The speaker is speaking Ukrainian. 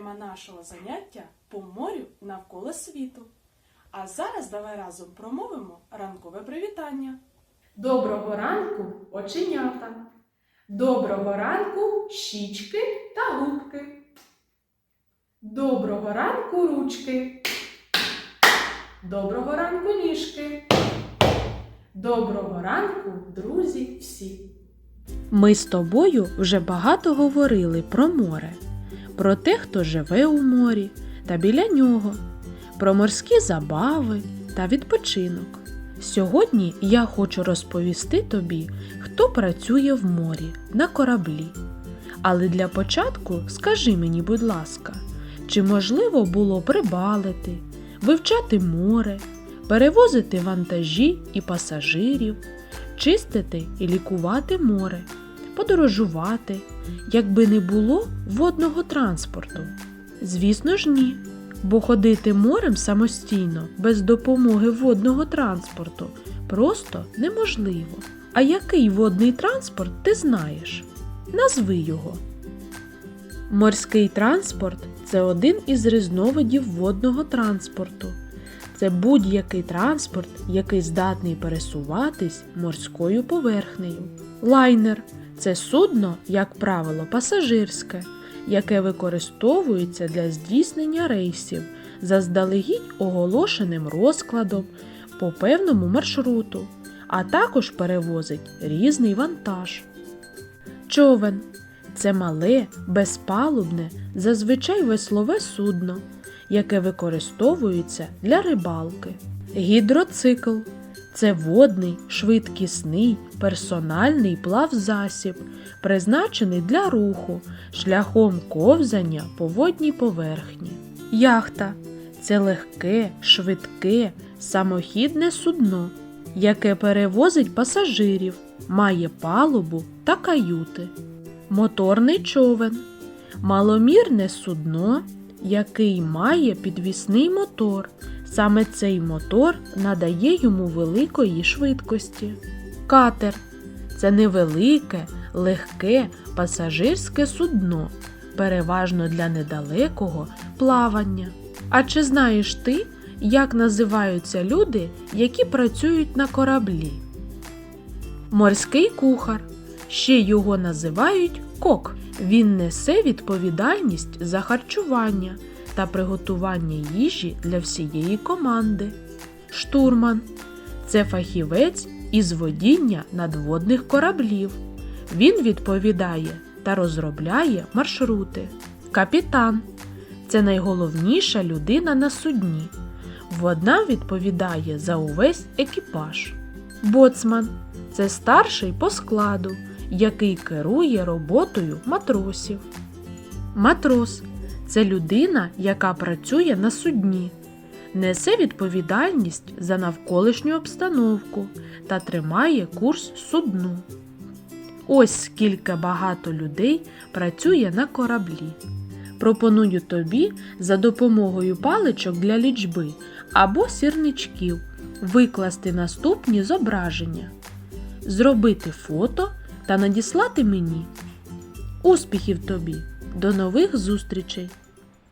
тема нашого заняття по морю навколо світу. А зараз давай разом промовимо ранкове привітання. Доброго ранку, оченята. Доброго ранку, щічки та губки. Доброго ранку, ручки. Доброго ранку, ніжки. Доброго ранку, друзі всі. Ми з тобою вже багато говорили про море, про те, хто живе у морі та біля нього, про морські забави та відпочинок. Сьогодні я хочу розповісти тобі, хто працює в морі на кораблі. Але для початку скажи мені, будь ласка, чи можливо було прибалити, вивчати море, перевозити вантажі і пасажирів, чистити і лікувати море, подорожувати, якби не було водного транспорту? Звісно ж, ні. Бо ходити морем самостійно без допомоги водного транспорту просто неможливо. А який водний транспорт ти знаєш? Назви його. Морський транспорт це один із різновидів водного транспорту. Це будь-який транспорт, який здатний пересуватись морською поверхнею. Лайнер це судно, як правило, пасажирське, яке використовується для здійснення рейсів заздалегідь оголошеним розкладом по певному маршруту, а також перевозить різний вантаж. Човен це мале, безпалубне, зазвичай веслове судно, яке використовується для рибалки. Гідроцикл це водний, швидкісний, персональний плавзасіб, призначений для руху шляхом ковзання по водній поверхні. Яхта це легке, швидке, самохідне судно, яке перевозить пасажирів, має палубу та каюти. Моторний човен маломірне судно, який має підвісний мотор. Саме цей мотор надає йому великої швидкості. Катер це невелике, легке пасажирське судно, переважно для недалекого плавання. А чи знаєш ти, як називаються люди, які працюють на кораблі? Морський кухар. Ще його називають кок. Він несе відповідальність за харчування та приготування їжі для всієї команди. Штурман це фахівець із водіння надводних кораблів. Він відповідає та розробляє маршрути. Капітан це найголовніша людина на судні. Вона відповідає за увесь екіпаж. Боцман це старший по складу, який керує роботою матросів. Матрос це людина, яка працює на судні, несе відповідальність за навколишню обстановку та тримає курс судну. Ось скільки багато людей працює на кораблі. Пропоную тобі за допомогою паличок для лічби або сірничків викласти наступні зображення, зробити фото та надіслати мені. Успіхів тобі! До нових зустрічей!